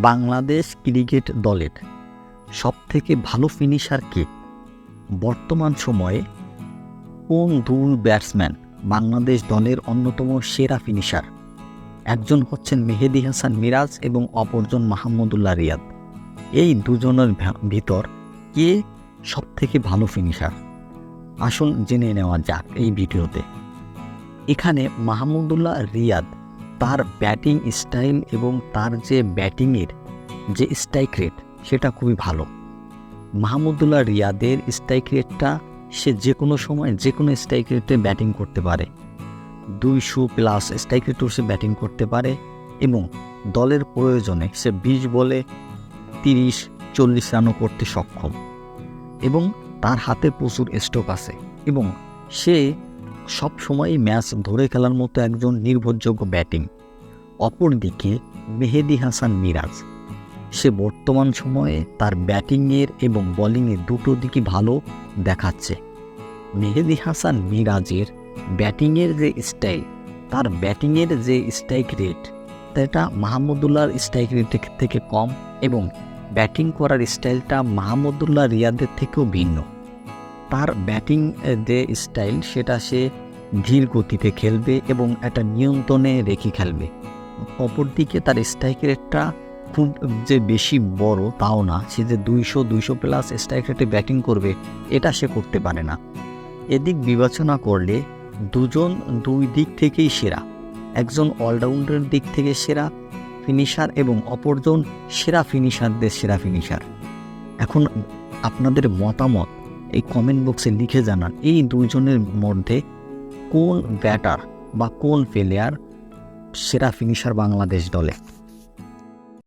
Bangladesh cricket দলের সবথেকে ভালো ফিনিশার কে? বর্তমান সময়ে কোন দুই ব্যাটসম্যান বাংলাদেশ দলের অন্যতম সেরা ফিনিশার একজন হচ্ছেন মেহেদি হাসান মিরাজ এবং অপরজন মাহমুদুল্লাহ রিয়াদ। এই দুজনের ভিতর কে সবথেকে ভালো ফিনিশার আসুন জেনে নেওয়া যাক এই ভিডিওতে। এখানে মাহমুদুল্লাহ রিয়াদ তার ব্যাটিং স্টাইল এবং তার যে ব্যাটিংয়ের যে স্ট্রাইক রেট, সেটা খুবই ভালো। মাহমুদুল্লাহ রিয়াদের স্ট্রাইক রেটটা সে যে কোনো সময় যে কোনো স্ট্রাইক রেটে ব্যাটিং করতে পারে। দুইশো প্লাস স্ট্রাইক রেটেও সে ব্যাটিং করতে পারে এবং দলের প্রয়োজনে সে বিশ বলে তিরিশ, চল্লিশ রানও করতে সক্ষম এবং তার হাতে প্রচুর স্ট্রোক আছে এবং সে সব সময় ম্যাচ ধরে খেলার মতো একজন নির্ভরযোগ্য ব্যাটিং। অপরদিকে মেহেদি হাসান মিরাজ। সে বর্তমান সময়ে তার ব্যাটিংয়ের এবং বোলিংয়ের দুটো দিকই ভালো দেখাচ্ছে। মেহেদি হাসান মিরাজের ব্যাটিংয়ের যে স্টাইল, তার ব্যাটিংয়ের যে স্ট্রাইক রেট, সেটা মাহমুদুল্লাহর স্ট্রাইক রেট থেকে কম এবং ব্যাটিং করার স্টাইলটা মাহমুদুল্লাহ রিয়াদের থেকেও ভিন্ন। তার ব্যাটিং যে স্টাইল, সেটা সে ধীর গতিতে খেলবে এবং একটা নিয়ন্ত্রণে রেখে খেলবে। অপরদিকে তার স্ট্রাইক রেটটা খুব যে বেশি বড় তাও না, সে যে দুইশো দুইশো প্লাস স্ট্রাইক রেটে ব্যাটিং করবে, এটা সে করতে পারে না। এদিক বিবেচনা করলে দুজন দুই দিক থেকেই সেরা। একজন অলরাউন্ডারের দিক থেকে সেরা ফিনিশার এবং অপরজন সেরা ফিনিশারদের সেরা ফিনিশার এখন আপনাদের মতামত এই কমেন্ট বক্সে লিখে জানান, এই দুইজনের মধ্যে কোন ব্যাটার বা কোন প্লেয়ার সেরা ফিনিশার বাংলাদেশ দলে?